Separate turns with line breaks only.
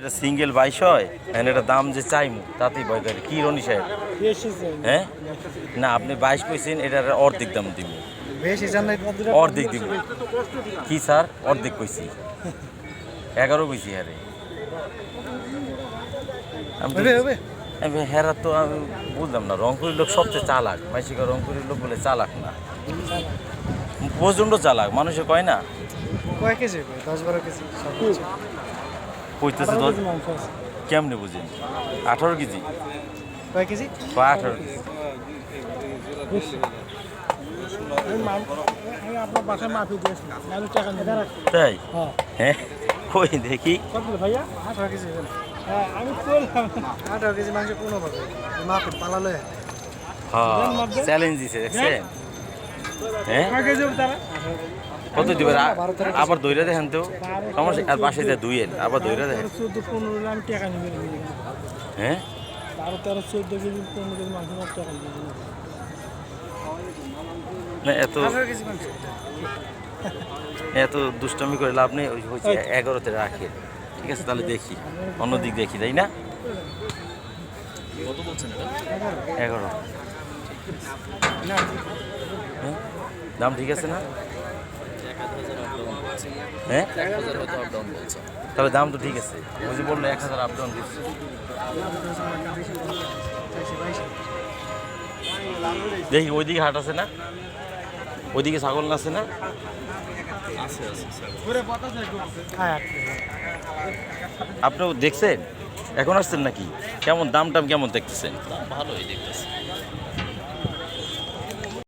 এটা সিঙ্গেল বাইশ হয় and এটা দাম যে চাইমু তাতেই ভয় করে। কি রনি সাহেব? হ্যাঁ? না আপনি বাইশ কইছেন এটার অর্ধেক দাম দিব অর্ধেক দিব কি স্যার? অর্ধেক কইছি। এগারো কইছি হ্যাঁ আমি হেরা তো আমি বুঝলাম না রংপুরের লোক সবচেয়ে চালাক। মাইসিকা রংপুরের লোক বলে চালাক না। প্রচণ্ড চালাক মানুষে কয় না?
কয় কেজি দশ বারো কেজি
কইতেছে দশ কেমনে বুঝেন আঠারো কেজি?
কয় কেজি?
আঠারো কেজি। তাই?
হ্যাঁ।
হ্যাঁ? কই দেখি।
ভাইয়া? আঠারো কেজি হ্যাঁ আমি আঠারো কেজি মাংস কোনো পালালে
হ্যাঁ চ্যালেঞ্জ দিছে দেখছেন? হ্যাঁ? কত দিবেন আ- আবার দইরা দেখেন তো। সমস্যা আর পাশে যা দুইয়েন আবার দইরা দেখেন। হ্যাঁ?
বারো তেরো চোদ্দ কেজি পনেরো কেজি মাংস টাকা
না এত এত দুষ্টামি করে লাভ নেই ওই হচ্ছে এগারোতে রাখে। ঠিক আছে তাহলে দেখি। অন্য দিক দেখি তাই না? এগারো। হ্যাঁ? দাম ঠিক আছে না? হ্যাঁ? তাহলে দাম তো ঠিক আছে। ওই যে বলল, এক হাজার আপ ডাউন দিচ্ছে। দেখি, ওইদিকে হাট আছে না? ওইদিকে ছাগল আছে না? আপনিও দেখছেন? এখন আসছেন নাকি? কেমন, দাম টাম কেমন দেখতেছেন?
ভালোই দেখতেছি।